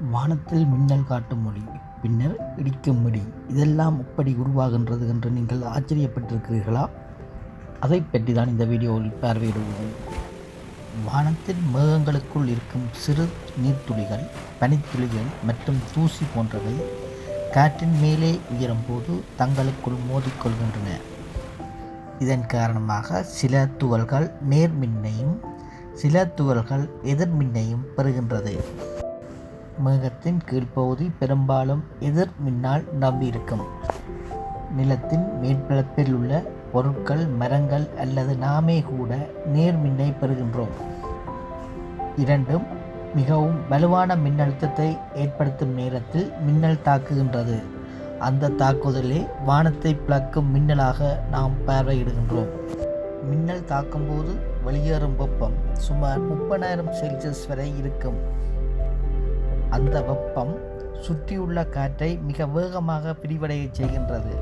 வானத்தில் மின்னல் காட்டும் மொழி பின்னர் இடிக்கும் மொழி இதெல்லாம் எப்படி உருவாகின்றது என்று நீங்கள் ஆச்சரியப்பட்டிருக்கிறீர்களா? அதை பற்றி தான் இந்த வீடியோவில் பார்வையிடுவோம். வானத்தில் மேகங்களுக்குள் இருக்கும் சிறு நீர்த்துளிகள் பனித்துளிகள் மற்றும் தூசி போன்றவை காற்றின் மேலே உயரும்போது தங்களுக்குள் மோதிக்கொள்கின்றன. இதன் காரணமாக சில துகள்கள் நேர்மின்னையும் சில துகள்கள் எதிர்மின்னையும் பெறுகின்றது. மேகத்தின் கீழ்ப்பகுதி பெரும்பாலும் எதிர் மின்னால் நம்பியிருக்கும். நிலத்தின் மேற்பரப்பில் உள்ள பொருட்கள் மரங்கள் அல்லது நாமே கூட நேர்மின்னை பெறுகின்றோம். இரண்டும் மிகவும் வலுவான மின்னழுத்தத்தை ஏற்படுத்தும் நேரத்தில் மின்னல் தாக்குகின்றது. அந்த தாக்குதலே வானத்தை பிளக்கும் மின்னலாக நாம் பார்வையிடுகின்றோம். மின்னல் தாக்கும்போது வெளியேறும் வெப்பம் சுமார் முப்பதாயிரம் செல்சியஸ் வரை இருக்கும். அந்த வெப்பம் சுற்றியுள்ள காற்றை மிக வேகமாக விரிவடைய செய்கின்றது.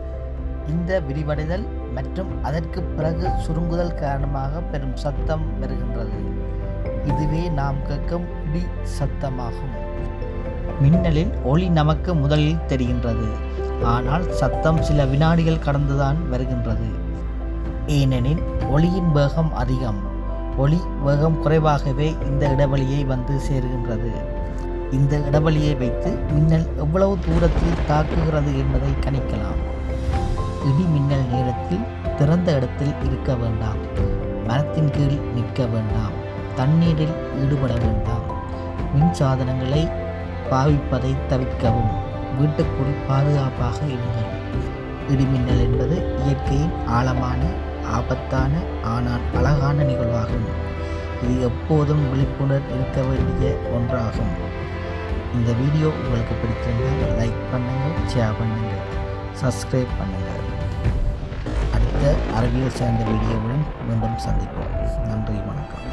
இந்த விரிவடைதல் மற்றும் அதற்கு பிறகு சுருங்குதல் காரணமாக பெரும் சத்தம் வருகின்றது. இதுவே நாம் கேட்கும் இடி சத்தமாகும். மின்னலில் ஒளி நமக்கு முதலில் தெரிகின்றது. ஆனால் சத்தம் சில வினாடிகள் கடந்துதான் வருகின்றது. ஏனெனில் ஒளியின் வேகம் அதிகம். ஒளி வேகம் குறைவாகவே இந்த இடைவெளியை வந்து சேருகின்றது. இந்த இடைவெளியை வைத்து மின்னல் எவ்வளவு தூரத்தில் தாக்குகிறது என்பதை கணிக்கலாம். இடி மின்னல் நேரத்தில் திறந்த இடத்தில் இருக்க வேண்டாம். மரத்தின் கீழ் நிற்க வேண்டாம். தண்ணீரில் ஈடுபட வேண்டாம். மின் சாதனங்களை பாவிப்பதை தவிர்க்கவும். வீட்டுக்குள் பாதுகாப்பாக இருங்கள். இடிமின்னல் என்பது இயற்கையின் ஆழமான ஆபத்தான ஆனால் அழகான நிகழ்வாகும். இது எப்போதும் விழிப்புணர்வு இருக்க வேண்டிய ஒன்றாகும். இந்த வீடியோ உங்களுக்கு பிடிச்சிருந்தால் லைக் பண்ணுங்கள் ஷேர் பண்ணுங்கள் சப்ஸ்கிரைப் பண்ணுங்கள் அடுத்த அறிவியல் சார்ந்த வீடியோவுடன் மீண்டும் சந்திப்போம். நன்றி வணக்கம்.